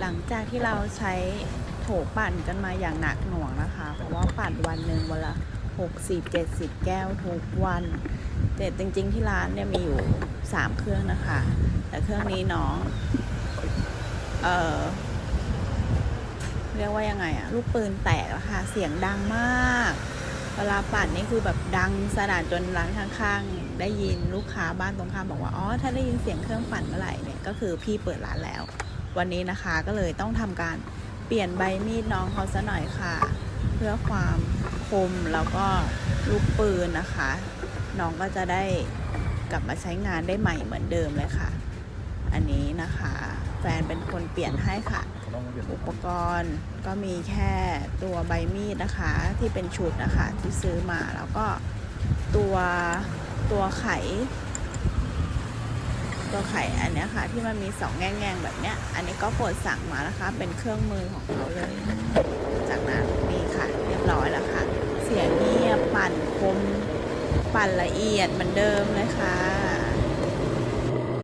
หลังจากที่เราใช้โถปั่นกันมาอย่างหนักหน่วงนะคะ เพราะว่าปั่นวันหนึ่งวันละ 60 70 แก้วทุกวันแต่จริงๆที่ร้านเนี่ยมีอยู่ 3 เครื่องนะคะ แต่เครื่องนี้น้อง เออเรียกว่ายังไงอะลูกปืนแตกแล้วค่ะ เสียงดังมาก เวลาปั่นนี่คือแบบดังสนั่นจนร้านข้างๆ ได้ยินลูกค้าบ้านตรงข้ามบอกว่า อ๋อ ถ้าได้ยินเสียงเครื่องปั่นเมื่อไหร่เนี่ย ก็คือพี่เปิดร้านแล้ว วันนี้นะคะก็เลยต้องทำการเปลี่ยนใบมีดน้องเขาซะหน่อยค่ะ เพื่อความคมแล้วก็ลูกปืนนะคะ น้องก็จะได้กลับมาใช้งานได้ใหม่เหมือนเดิมเลยค่ะ อันนี้นะคะ แฟนเป็นคนเปลี่ยนให้ค่ะ อุปกรณ์ก็มีแค่ตัวใบมีดนะคะที่เป็นชุดนะคะที่ซื้อมาแล้วก็ตัวตัวไข ตัวไข่อันนี้ค่ะ ที่มันมีสองแง่งๆแบบเนี้ย อันนี้ก็กดสั่งมานะคะ เป็นเครื่องมือของเขาเลย จากนั้นนี่ค่ะ เรียบร้อยแล้วค่ะ เสียงเงียบปั่นคมปั่นละเอียดเหมือนเดิมเลยค่ะ